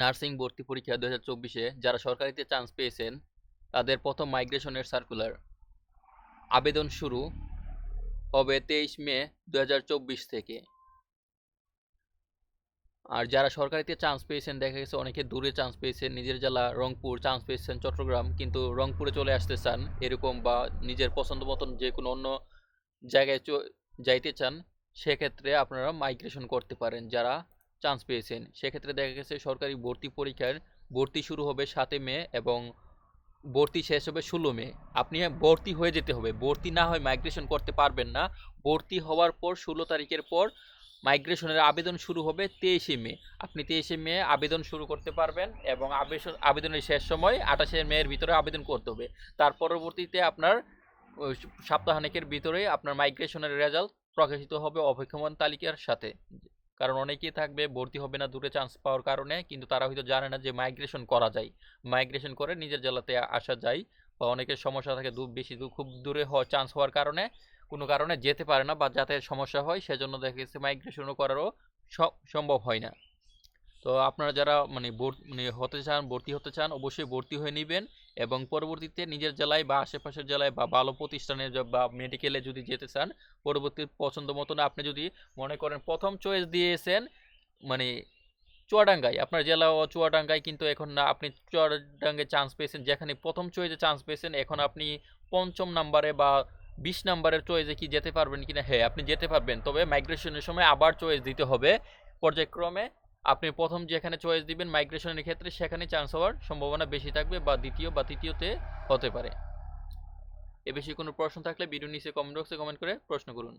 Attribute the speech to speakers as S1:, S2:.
S1: Nursing ভর্তি পরীক্ষা দু হাজার চব্বিশে যারা সরকারিতে চান্স পেয়েছেন, তাদের প্রথম মাইগ্রেশনের সার্কুলার আবেদন শুরু হবে তেইশ মে দু থেকে। আর যারা সরকারিতে চান্স পেয়েছেন, দেখা গেছে অনেকে দূরে চান্স পেয়েছেন, নিজের জেলা রংপুর চান্স পেয়েছেন চট্টগ্রাম, কিন্তু রংপুরে চলে আসতে চান এরকম বা নিজের পছন্দ মতন যে কোনো অন্য জায়গায় যাইতে চান, সেক্ষেত্রে আপনারা মাইগ্রেশন করতে পারেন। যারা চান্স পেয়েছেন। সেক্ষেত্রে দেখা গেছে সরকারি ভর্তি পরীক্ষার ভর্তি শুরু হবে সাতই মে এবং ভর্তি শেষ হবে ষোলো মে। আপনি ভর্তি হয়ে যেতে হবে। ভর্তি না হয় মাইগ্রেশন করতে পারবেন না। ভর্তি হওয়ার পর ষোলো তারিখের পর মাইগ্রেশনের আবেদন শুরু হবে তেইশে মে। আপনি তেইশে মে আবেদন শুরু করতে পারবেন এবং আবেদন আবেদনের শেষ সময় আঠাশে মের ভিতরে আবেদন করতে হবে। তার পরবর্তীতে আপনার সপ্তাহানেকের ভিতরে আপনার মাইগ্রেশনের রেজাল্ট প্রকাশিত হবে অপেক্ষমান তালিকার সাথে। কারণ অনেকেই থাকবে, ভর্তি হবে না, দূরে চান্স পাওয়ার কারণে, কিন্তু তারা হয়তো জানে না যে মাইগ্রেশন করা যায়। মাইগ্রেশন করে নিজের জেলাতে আসা যায় বা অনেকের সমস্যা থাকে দূর, বেশি দূর, খুব দূরে চান্স হওয়ার কারণে, কোনো কারণে যেতে পারে না বা যাতে সমস্যা হয়, সেজন্য দেখা গেছে মাইগ্রেশনও করারও সম্ভব হয় না। তো আপনারা যারা মানে মানে হতে চান, ভর্তি হতে চান, অবশ্যই ভর্তি হয়ে নেবেন এবং পরবর্তীতে নিজের জেলায় বা আশেপাশের জেলায় বা ভালো প্রতিষ্ঠানে বা মেডিকেলে যদি যেতে চান, পরবর্তী পছন্দ মতন আপনি যদি মনে করেন প্রথম চয়েস দিয়েছেন মানে চুয়াডাঙ্গায়, আপনার জেলা ও চুয়াডাঙ্গায় কিন্তু এখন না, আপনি চুয়াডাঙ্গায় চান্স পেয়েছেন, যেখানে প্রথম চয়েসে চান্স পেয়েছেন, এখন আপনি পঞ্চম নাম্বারে বা বিশ নাম্বারের চয়েসে কি যেতে পারবেন কিনা? হ্যাঁ আপনি যেতে পারবেন, তবে মাইগ্রেশনের সময় আবার চয়েস দিতে হবে। পর্যায়ক্রমে আপনি প্রথম যেখানে চয়েস দিবেন মাইগ্রেশনের ক্ষেত্রে, সেখানে চান্স হওয়ার সম্ভাবনা বেশি থাকবে বা দ্বিতীয় বা তৃতীয়তে হতে পারে। এ বেশি কোনো প্রশ্ন থাকলে ভিডিও নিচে কমেন্ট বক্সে কমেন্ট করে প্রশ্ন করুন।